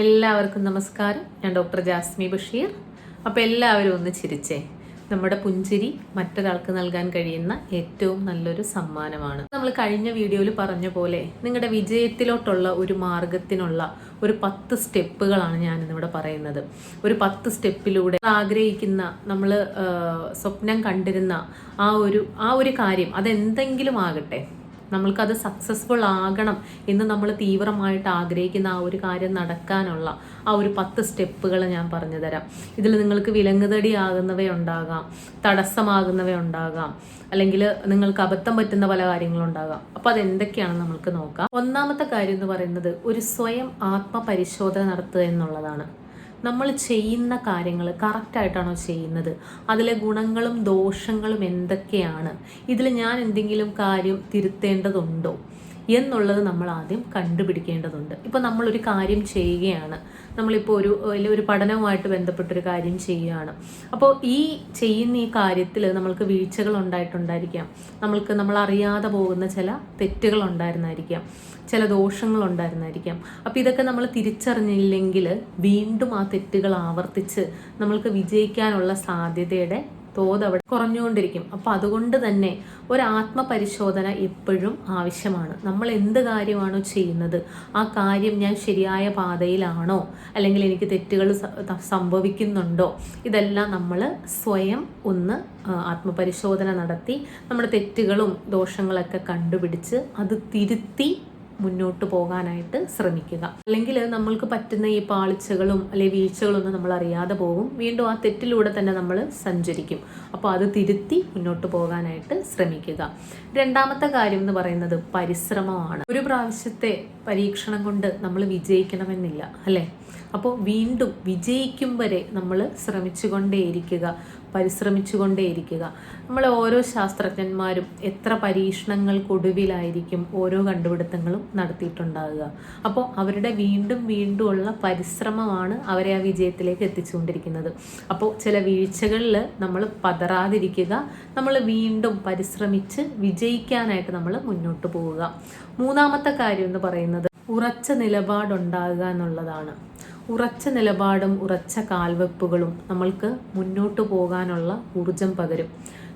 എല്ലാവർക്കും നമസ്കാരം. ഞാൻ ഡോക്ടർ ജാസ്മി ബഷീർ. അപ്പോൾ എല്ലാവരും ഒന്ന് ചിരിച്ചേ. നമ്മുടെ പുഞ്ചിരി മറ്റൊരാൾക്ക് നൽകാൻ കഴിയുന്ന ഏറ്റവും നല്ലൊരു സമ്മാനമാണ്. നമ്മൾ കഴിഞ്ഞ വീഡിയോയിൽ പറഞ്ഞ പോലെ നിങ്ങളുടെ വിജയത്തിലോട്ടുള്ള ഒരു മാർഗത്തിനുള്ള ഒരു പത്ത് സ്റ്റെപ്പുകളാണ് ഞാൻ ഇന്നിവിടെ പറയുന്നത്. ഒരു പത്ത് സ്റ്റെപ്പിലൂടെ ആഗ്രഹിക്കുന്ന നമ്മൾ സ്വപ്നം കണ്ടിരുന്ന ആ ഒരു ആ ഒരു കാര്യം അതെന്തെങ്കിലും ആകട്ടെ. നമ്മൾക്കത് സക്സസ്ഫുൾ ആകണം എന്ന് നമ്മൾ തീവ്രമായിട്ട് ആഗ്രഹിക്കുന്ന ആ ഒരു കാര്യം നടക്കാനുള്ള ആ ഒരു പത്ത് സ്റ്റെപ്പുകൾ ഞാൻ പറഞ്ഞു തരാം. ഇതിൽ നിങ്ങൾക്ക് വിലങ്ങുതടി ആകുന്നവയുണ്ടാകാം തടസ്സമാകുന്നവയുണ്ടാകാം അല്ലെങ്കിൽ നിങ്ങൾക്ക് അബദ്ധം പറ്റുന്ന പല കാര്യങ്ങളും ഉണ്ടാകാം. അപ്പോൾ അതെന്തൊക്കെയാണ് നമുക്ക് നോക്കാം. ഒന്നാമത്തെ കാര്യം എന്ന് പറയുന്നത് ഒരു സ്വയം ആത്മപരിശോധന നടത്തുക എന്നുള്ളതാണ്. നമ്മൾ ചെയ്യുന്ന കാര്യങ്ങൾ കറക്റ്റായിട്ടാണോ ചെയ്യുന്നത്? അതിലെ ഗുണങ്ങളും ദോഷങ്ങളും എന്തൊക്കെയാണ്? ഇതിൽ ഞാൻ എന്തെങ്കിലും കാര്യം തിരുത്തേണ്ടതുണ്ടോ? എന്നുള്ളത് നമ്മൾ ആദ്യം കണ്ടുപിടിക്കേണ്ടതുണ്ട്. ഇപ്പോൾ നമ്മളൊരു കാര്യം ചെയ്യുകയാണ്. നമ്മളിപ്പോൾ ഒരു ഒരു പഠനവുമായിട്ട് ബന്ധപ്പെട്ടൊരു കാര്യം ചെയ്യുകയാണ്. അപ്പോൾ ഈ ചെയ്യുന്ന ഈ കാര്യത്തിൽ നമ്മൾക്ക് വീഴ്ചകൾ ഉണ്ടായിട്ടുണ്ടായിരിക്കാം. നമ്മൾക്ക് നമ്മൾ അറിയാതെ പോകുന്ന ചില തെറ്റുകൾ ഉണ്ടായിരുന്നായിരിക്കാം. ചില ദോഷങ്ങൾ ഉണ്ടായിരുന്നായിരിക്കാം. അപ്പോൾ ഇതൊക്കെ നമ്മൾ തിരിച്ചറിഞ്ഞില്ലെങ്കിൽ വീണ്ടും ആ തെറ്റുകൾ ആവർത്തിച്ച് നമ്മൾക്ക് വിജയിക്കാനുള്ള സാധ്യതയുടെ തോത് അവിടെ കുറഞ്ഞുകൊണ്ടിരിക്കും. അപ്പോൾ അതുകൊണ്ട് തന്നെ ഒരു ആത്മപരിശോധന എപ്പോഴും ആവശ്യമാണ്. നമ്മൾ എന്ത് കാര്യമാണോ ചെയ്യുന്നത് ആ കാര്യം ഞാൻ ശരിയായ പാതയിലാണോ അല്ലെങ്കിൽ എനിക്ക് തെറ്റുകൾ സംഭവിക്കുന്നുണ്ടോ ഇതെല്ലാം നമ്മൾ സ്വയം ഒന്ന് ആത്മപരിശോധന നടത്തി നമ്മുടെ തെറ്റുകളും ദോഷങ്ങളൊക്കെ കണ്ടുപിടിച്ച് അത് തിരുത്തി മുന്നോട്ട് പോകാനായിട്ട് ശ്രമിക്കുക. അല്ലെങ്കിൽ നമ്മൾക്ക് പറ്റുന്ന ഈ പാളിച്ചകളും അല്ലെങ്കിൽ വീഴ്ചകളൊന്നും നമ്മൾ അറിയാതെ പോകും. വീണ്ടും ആ തെറ്റിലൂടെ തന്നെ നമ്മൾ സഞ്ചരിക്കും. അപ്പോൾ അത് തിരുത്തി മുന്നോട്ട് പോകാനായിട്ട് ശ്രമിക്കുക. രണ്ടാമത്തെ കാര്യം എന്ന് പറയുന്നത് പരിശ്രമമാണ്. ഒരു പ്രാവശ്യത്തെ പരീക്ഷണം കൊണ്ട് നമ്മൾ വിജയിക്കണമെന്നില്ല അല്ലേ? അപ്പോൾ വീണ്ടും വിജയിക്കും വരെ നമ്മൾ ശ്രമിച്ചുകൊണ്ടേയിരിക്കുക പരിശ്രമിച്ചുകൊണ്ടേയിരിക്കുക. നമ്മൾ ഓരോ ശാസ്ത്രജ്ഞന്മാരും എത്ര പരീക്ഷണങ്ങൾക്കൊടുവിലായിരിക്കും ഓരോ കണ്ടുപിടുത്തങ്ങളും നടത്തിയിട്ടുണ്ടാകുക. അപ്പോൾ അവരുടെ വീണ്ടും വീണ്ടും ഉള്ള പരിശ്രമമാണ് അവരെ ആ വിജയത്തിലേക്ക് എത്തിച്ചുകൊണ്ടിരിക്കുന്നത്. അപ്പോൾ ചില വീഴ്ചകളിൽ നമ്മൾ പതറാതിരിക്കുക നമ്മൾ വീണ്ടും പരിശ്രമിച്ച് വിജയിക്കാനായിട്ട് നമ്മൾ മുന്നോട്ട് പോവുക. മൂന്നാമത്തെ കാര്യം എന്ന് പറയുന്നത് ഉറച്ച നിലപാടുണ്ടാകുക എന്നുള്ളതാണ്. ഉറച്ച നിലപാടും ഉറച്ച കാൽവെപ്പുകളും നമ്മൾക്ക് മുന്നോട്ട് പോകാനുള്ള ഊർജം പകരും.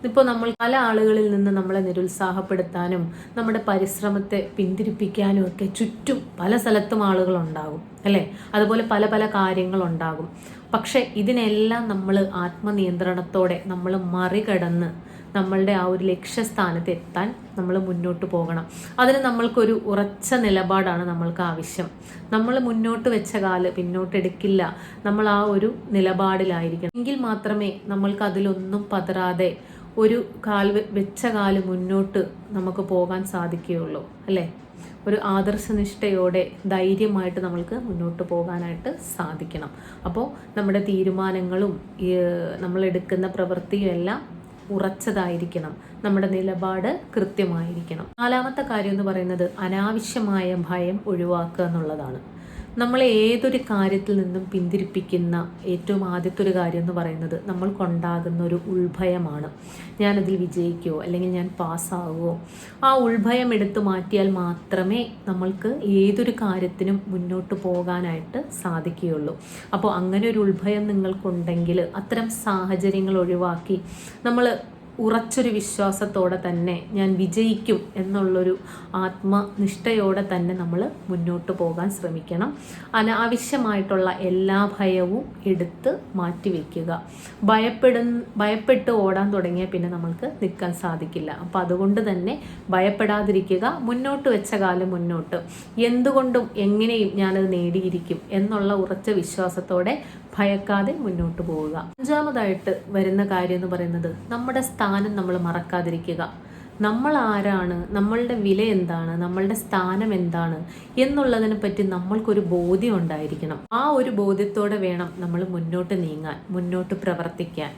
ഇപ്പോൾ നമ്മൾ പല ആളുകളിൽ നിന്ന് നമ്മളെ നിരുത്സാഹപ്പെടുത്താനും നമ്മുടെ പരിശ്രമത്തെ പിന്തിരിപ്പിക്കാനും ഒക്കെ ചുറ്റും പല സ്ഥലത്തും ആളുകളുണ്ടാകും അല്ലേ? അതുപോലെ പല പല കാര്യങ്ങളുണ്ടാകും. പക്ഷേ ഇതിനെല്ലാം നമ്മൾ ആത്മനിയന്ത്രണത്തോടെ നമ്മൾ മറികടന്ന് നമ്മളുടെ ആ ഒരു ലക്ഷ്യസ്ഥാനത്ത് എത്താൻ നമ്മൾ മുന്നോട്ട് പോകണം. അതിന് നമ്മൾക്കൊരു ഉറച്ച നിലപാടാണ് നമ്മൾക്ക് ആവശ്യം. നമ്മൾ മുന്നോട്ട് വെച്ച കാൽ പിന്നോട്ടെടുക്കില്ല. നമ്മൾ ആ ഒരു നിലപാടിലായിരിക്കണം. എങ്കിൽ മാത്രമേ നമ്മൾക്ക് അതിലൊന്നും പതറാതെ ഒരു കാൽ വെച്ച കാൽ മുന്നോട്ട് നമുക്ക് പോകാൻ സാധിക്കുകയുള്ളൂ. അല്ലേ? ഒരു ആദർശനിഷ്ഠയോടെ ധൈര്യമായിട്ട് നമ്മൾക്ക് മുന്നോട്ട് പോകാനായിട്ട് സാധിക്കണം. അപ്പോൾ നമ്മുടെ തീരുമാനങ്ങളും നമ്മൾ എടുക്കുന്ന പ്രവൃത്തിയും എല്ലാം ഉറച്ചതായിരിക്കണം. നമ്മുടെ നിലപാട് കൃത്യമായിരിക്കണം. നാലാമത്തെ കാര്യം എന്ന് പറയുന്നത് അനാവശ്യമായ ഭയം ഒഴിവാക്കുക എന്നുള്ളതാണ്. നമ്മളെ ഏതൊരു കാര്യത്തിൽ നിന്നും പിന്തിരിപ്പിക്കുന്ന ഏറ്റവും ആദ്യത്തെ ഒരു കാര്യം എന്ന് പറയുന്നത് നമ്മൾക്കുണ്ടാകുന്ന ഒരു ഉൾഭയമാണ്. ഞാനതിൽ വിജയിക്കുമോ അല്ലെങ്കിൽ ഞാൻ പാസ്സാകുമോ ആ ഉൾഭയം എടുത്തു മാറ്റിയാൽ മാത്രമേ നമ്മൾക്ക് ഏതൊരു കാര്യത്തിനും മുന്നോട്ട് പോകാനായിട്ട് സാധിക്കുകയുള്ളൂ. അപ്പോൾ അങ്ങനെ ഒരു ഉൾഭയം നിങ്ങൾക്കുണ്ടെങ്കിൽ അത്തരം സാഹചര്യങ്ങൾ ഒഴിവാക്കി നമ്മൾ ഉറച്ചൊരു വിശ്വാസത്തോടെ തന്നെ ഞാൻ വിജയിക്കും എന്നുള്ളൊരു ആത്മനിഷ്ഠയോടെ തന്നെ നമ്മൾ മുന്നോട്ട് പോകാൻ ശ്രമിക്കണം. അനാവശ്യമായിട്ടുള്ള എല്ലാ ഭയവും എടുത്ത് മാറ്റിവെക്കുക ഭയപ്പെടു ഭയപ്പെട്ട് ഓടാൻ തുടങ്ങിയാൽ പിന്നെ നമ്മൾക്ക് നിൽക്കാൻ സാധിക്കില്ല. അപ്പം അതുകൊണ്ട് തന്നെ ഭയപ്പെടാതിരിക്കുക മുന്നോട്ട് വെച്ച കാലം മുന്നോട്ട്. എന്തുകൊണ്ടും എങ്ങനെയും ഞാനത് നേടിയിരിക്കും എന്നുള്ള ഉറച്ച വിശ്വാസത്തോടെ ഭയക്കാതെ മുന്നോട്ട് പോവുക. അഞ്ചാമതായിട്ട് വരുന്ന കാര്യം എന്ന് പറയുന്നത് നമ്മുടെ സ്ഥാനം നമ്മൾ മറക്കാതിരിക്കുക. നമ്മൾ ആരാണ്? നമ്മളുടെ വില എന്താണ്? നമ്മളുടെ സ്ഥാനം എന്താണ്? എന്നുള്ളതിനെ പറ്റി നമ്മൾക്കൊരു ബോധ്യം ഉണ്ടായിരിക്കണം. ആ ഒരു ബോധ്യത്തോടെ വേണം നമ്മൾ മുന്നോട്ട് നീങ്ങാൻ മുന്നോട്ട് പ്രവർത്തിക്കാൻ.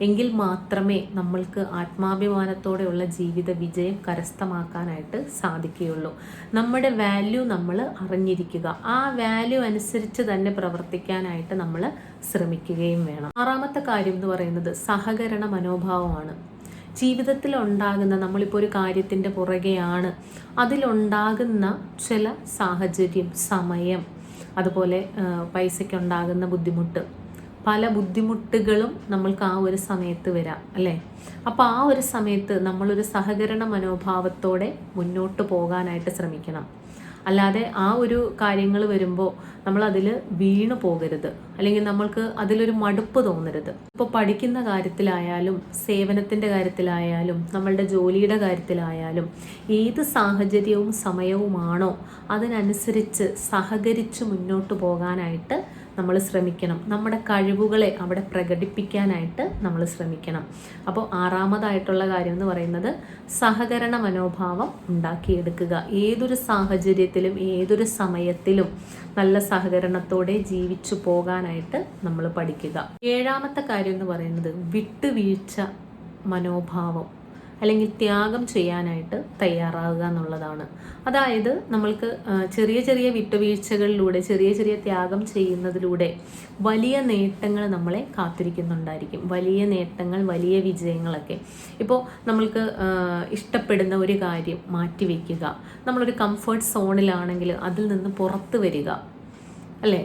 എങ്കിൽ മാത്രമേ നമ്മൾക്ക് ആത്മാഭിമാനത്തോടെയുള്ള ജീവിത വിജയം കരസ്ഥമാക്കാനായിട്ട് സാധിക്കുകയുള്ളൂ. നമ്മുടെ വാല്യൂ നമ്മൾ അറിഞ്ഞിരിക്കുക. ആ വാല്യൂ അനുസരിച്ച് തന്നെ പ്രവർത്തിക്കാനായിട്ട് നമ്മൾ ശ്രമിക്കുകയും വേണം. ആറാമത്തെ കാര്യം എന്ന് പറയുന്നത് സഹകരണ മനോഭാവമാണ്. ജീവിതത്തിൽ ഉണ്ടാകുന്ന നമ്മളിപ്പോൾ ഒരു കാര്യത്തിന്റെ പുറകെയാണ്. അതിലുണ്ടാകുന്ന ചില സാഹചര്യം സമയം അതുപോലെ പൈസയ്ക്കുണ്ടാകുന്ന ബുദ്ധിമുട്ട് പല ബുദ്ധിമുട്ടുകളും നമ്മൾക്ക് ആ ഒരു സമയത്ത് വരാം അല്ലേ? അപ്പോൾ ആ ഒരു സമയത്ത് നമ്മളൊരു സഹകരണ മനോഭാവത്തോടെ മുന്നോട്ട് പോകാനായിട്ട് ശ്രമിക്കണം. അല്ലാതെ ആ ഒരു കാര്യങ്ങൾ വരുമ്പോൾ നമ്മൾ അതിൽ വീണു പോകരുത്. അല്ലെങ്കിൽ നമ്മൾക്ക് അതിലൊരു മടുപ്പ് തോന്നരുത്. ഇപ്പോൾ പഠിക്കുന്ന കാര്യത്തിലായാലും സേവനത്തിന്റെ കാര്യത്തിലായാലും നമ്മളുടെ ജോലിയുടെ കാര്യത്തിലായാലും ഏത് സാഹചര്യവും സമയവുമാണോ അതിനനുസരിച്ച് സഹകരിച്ച് മുന്നോട്ട് പോകാനായിട്ട് നമ്മൾ ശ്രമിക്കണം. നമ്മുടെ കഴിവുകളെ അവിടെ പ്രകടിപ്പിക്കാനായിട്ട് നമ്മൾ ശ്രമിക്കണം. അപ്പോൾ ആറാമതായിട്ടുള്ള കാര്യം എന്ന് പറയുന്നത് സഹകരണ മനോഭാവം ഉണ്ടാക്കിയെടുക്കുക. ഏതൊരു സാഹചര്യത്തിലും ഏതൊരു സമയത്തിലും നല്ല സഹകരണത്തോടെ ജീവിച്ചു പോകാനായിട്ട് നമ്മൾ പഠിക്കുക. ഏഴാമത്തെ കാര്യം എന്ന് പറയുന്നത് വിട്ടുവീഴ്ച മനോഭാവം. അല്ലെങ്കിൽ ത്യാഗം ചെയ്യാനായിട്ട് തയ്യാറാവുക എന്നുള്ളതാണ്. അതായത് നമ്മൾക്ക് ചെറിയ ചെറിയ വിട്ടുവീഴ്ചകളിലൂടെ ചെറിയ ചെറിയ ത്യാഗം ചെയ്യുന്നതിലൂടെ വലിയ നേട്ടങ്ങൾ നമ്മളെ കാത്തിരിക്കുന്നുണ്ടായിരിക്കും. വലിയ നേട്ടങ്ങൾ വലിയ വിജയങ്ങളൊക്കെ. ഇപ്പോൾ നമ്മൾക്ക് ഇഷ്ടപ്പെടുന്ന ഒരു കാര്യം മാറ്റിവെക്കുക. നമ്മളൊരു കംഫർട്ട് സോണിലാണെങ്കിൽ അതിൽ നിന്ന് പുറത്തു വരിക. അല്ലേ?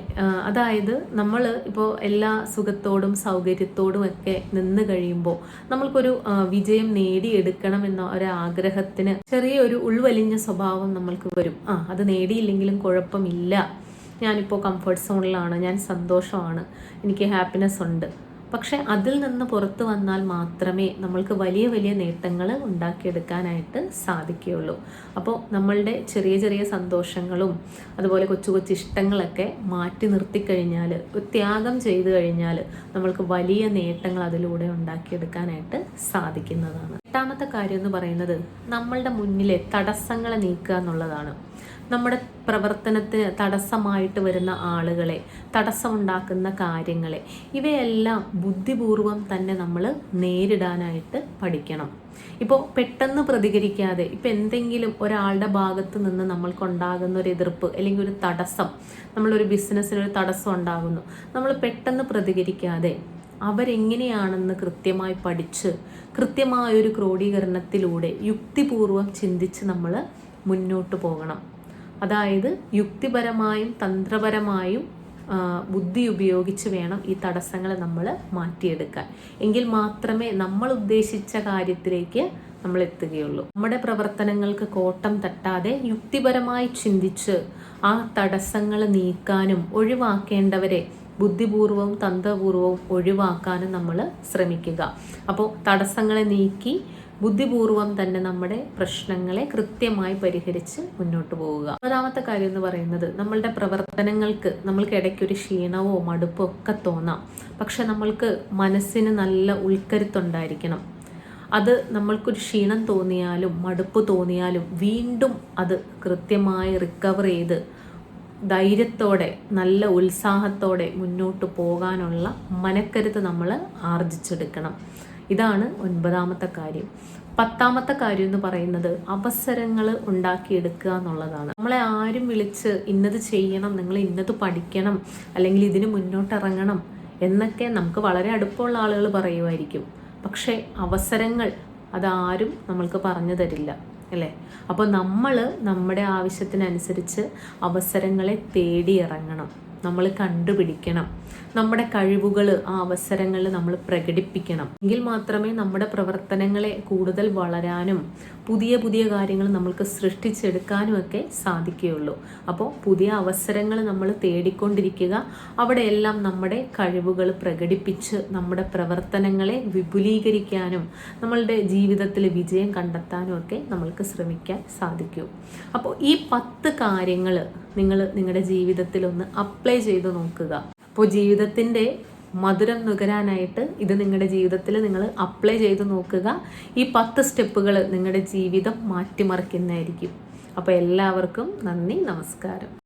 അതായത് നമ്മൾ ഇപ്പോൾ എല്ലാ സുഖത്തോടും സൗകര്യത്തോടും ഒക്കെ നിന്ന് കഴിയുമ്പോൾ നമ്മൾക്കൊരു വിജയം നേടിയെടുക്കണം എന്ന ഒരാഗ്രഹത്തിന് ചെറിയൊരു ഉൾവലിഞ്ഞ സ്വഭാവം നമ്മൾക്ക് വരും. ആ അത് നേടിയില്ലെങ്കിലും കുഴപ്പമില്ല. ഞാനിപ്പോൾ കംഫർട്ട് സോണിലാണ് ഞാൻ സന്തോഷമാണ്. എനിക്ക് ഹാപ്പിനെസ് ഉണ്ട്. പക്ഷെ അതിൽ നിന്ന് പുറത്തു വന്നാൽ മാത്രമേ നമ്മൾക്ക് വലിയ വലിയ നേട്ടങ്ങൾ ഉണ്ടാക്കിയെടുക്കാനായിട്ട് സാധിക്കുകയുള്ളൂ. അപ്പോൾ നമ്മളുടെ ചെറിയ ചെറിയ സന്തോഷങ്ങളും അതുപോലെ കൊച്ചു കൊച്ചു ഇഷ്ടങ്ങളൊക്കെ മാറ്റി നിർത്തിക്കഴിഞ്ഞാൽ കഴിഞ്ഞാൽ ത്യാഗം ചെയ്തു കഴിഞ്ഞാൽ നമ്മൾക്ക് വലിയ നേട്ടങ്ങൾ അതിലൂടെ ഉണ്ടാക്കിയെടുക്കാനായിട്ട് സാധിക്കുന്നതാണ്. എട്ടാമത്തെ കാര്യം എന്ന് പറയുന്നത് നമ്മളുടെ മുന്നിലെ തടസ്സങ്ങളെ നീക്കുക എന്നുള്ളതാണ്. നമ്മുടെ പ്രവർത്തനത്തിന് തടസ്സമായിട്ട് വരുന്ന ആളുകളെ തടസ്സമുണ്ടാക്കുന്ന കാര്യങ്ങളെ ഇവയെല്ലാം ബുദ്ധിപൂർവം തന്നെ നമ്മൾ നേരിടാനായിട്ട് പഠിക്കണം. ഇപ്പോൾ പെട്ടെന്ന് പ്രതികരിക്കാതെ ഇപ്പം എന്തെങ്കിലും ഒരാളുടെ ഭാഗത്ത് നിന്ന് നമ്മൾക്കുണ്ടാകുന്ന ഒരു എതിർപ്പ് അല്ലെങ്കിൽ ഒരു തടസ്സം നമ്മളൊരു ബിസിനസ്സിനൊരു തടസ്സം ഉണ്ടാകുന്നു നമ്മൾ പെട്ടെന്ന് പ്രതികരിക്കാതെ അവരെങ്ങനെയാണെന്ന് കൃത്യമായി പഠിച്ച് കൃത്യമായൊരു ക്രോഡീകരണത്തിലൂടെ യുക്തിപൂർവം ചിന്തിച്ച് നമ്മൾ മുന്നോട്ട് പോകണം. അതായത് യുക്തിപരമായും തന്ത്രപരമായും ബുദ്ധി ഉപയോഗിച്ച് വേണം ഈ തടസ്സങ്ങളെ നമ്മൾ മാറ്റിയെടുക്കാൻ. എങ്കിൽ മാത്രമേ നമ്മൾ ഉദ്ദേശിച്ച കാര്യത്തിലേക്ക് നമ്മൾ എത്തുകയുള്ളൂ. നമ്മുടെ പ്രവർത്തനങ്ങൾക്ക് കോട്ടം തട്ടാതെ യുക്തിപരമായി ചിന്തിച്ച് ആ തടസ്സങ്ങൾ നീക്കാനും ഒഴിവാക്കേണ്ടവരെ ബുദ്ധിപൂർവവും തന്ത്രപൂർവവും ഒഴിവാക്കാനും നമ്മൾ ശ്രമിക്കുക. അപ്പോൾ തടസ്സങ്ങളെ നീക്കി ബുദ്ധിപൂർവം തന്നെ നമ്മുടെ പ്രശ്നങ്ങളെ കൃത്യമായി പരിഹരിച്ച് മുന്നോട്ട് പോവുക. ഒന്നാമത്തെ കാര്യം എന്ന് പറയുന്നത് നമ്മളുടെ പ്രവർത്തനങ്ങൾക്ക് നമ്മൾക്ക് ഇടയ്ക്കൊരു ക്ഷീണവോ മടുപ്പോ ഒക്കെ തോന്നാം. പക്ഷെ നമ്മൾക്ക് മനസ്സിന് നല്ല ഉൾക്കരുത്തുണ്ടായിരിക്കണം. അത് നമ്മൾക്കൊരു ക്ഷീണം തോന്നിയാലും മടുപ്പ് തോന്നിയാലും വീണ്ടും അത് കൃത്യമായി റിക്കവർ ചെയ്ത് ധൈര്യത്തോടെ നല്ല ഉത്സാഹത്തോടെ മുന്നോട്ട് പോകാനുള്ള മനക്കരുത്ത് നമ്മൾ ആർജിച്ചെടുക്കണം. ഇതാണ് ഒൻപതാമത്തെ കാര്യം. പത്താമത്തെ കാര്യം എന്ന് പറയുന്നത് അവസരങ്ങൾ ഉണ്ടാക്കിയെടുക്കുക എന്നുള്ളതാണ്. നമ്മളെ ആരും വിളിച്ച് ഇന്നത് ചെയ്യണം നിങ്ങൾ ഇന്നത് പഠിക്കണം അല്ലെങ്കിൽ ഇതിന് മുന്നോട്ടിറങ്ങണം എന്നൊക്കെ നമുക്ക് വളരെ അടുപ്പമുള്ള ആളുകൾ പറയുമായിരിക്കും. പക്ഷേ അവസരങ്ങൾ അതാരും നമ്മൾക്ക് പറഞ്ഞു തരില്ല അല്ലേ? അപ്പോൾ നമ്മൾ നമ്മുടെ ആവശ്യത്തിനനുസരിച്ച് അവസരങ്ങളെ തേടി ഇറങ്ങണം നമ്മൾ കണ്ടുപിടിക്കണം. നമ്മുടെ കഴിവുകൾ ആ അവസരങ്ങളിൽ നമ്മൾ പ്രകടിപ്പിക്കണം. എങ്കിൽ മാത്രമേ നമ്മുടെ പ്രവർത്തനങ്ങളെ കൂടുതൽ വളരാനും പുതിയ പുതിയ കാര്യങ്ങൾ നമ്മൾക്ക് സൃഷ്ടിച്ചെടുക്കാനും ഒക്കെ സാധിക്കുകയുള്ളൂ. അപ്പോൾ പുതിയ അവസരങ്ങൾ നമ്മൾ തേടിക്കൊണ്ടിരിക്കുക. അവിടെയെല്ലാം നമ്മുടെ കഴിവുകൾ പ്രകടിപ്പിച്ച് നമ്മുടെ പ്രവർത്തനങ്ങളെ വിപുലീകരിക്കാനും നമ്മളുടെ ജീവിതത്തിൽ വിജയം കണ്ടെത്താനും ഒക്കെ നമ്മൾക്ക് ശ്രമിക്കാൻ സാധിക്കും. അപ്പോൾ ഈ പത്ത് കാര്യങ്ങൾ നിങ്ങൾ നിങ്ങളുടെ ജീവിതത്തിൽ ഒന്ന് അപ്ലൈ ചെയ്ത് നോക്കുക. അപ്പോൾ ജീവിതത്തിന്റെ മധുരം നുകരാനായിട്ട് ഇത് നിങ്ങളുടെ ജീവിതത്തിൽ നിങ്ങൾ അപ്ലൈ ചെയ്ത് നോക്കുക. ഈ പത്ത് സ്റ്റെപ്പുകൾ നിങ്ങളുടെ ജീവിതം മാറ്റിമറിക്കുന്നതായിരിക്കും. അപ്പോൾ എല്ലാവർക്കും നന്ദി നമസ്കാരം.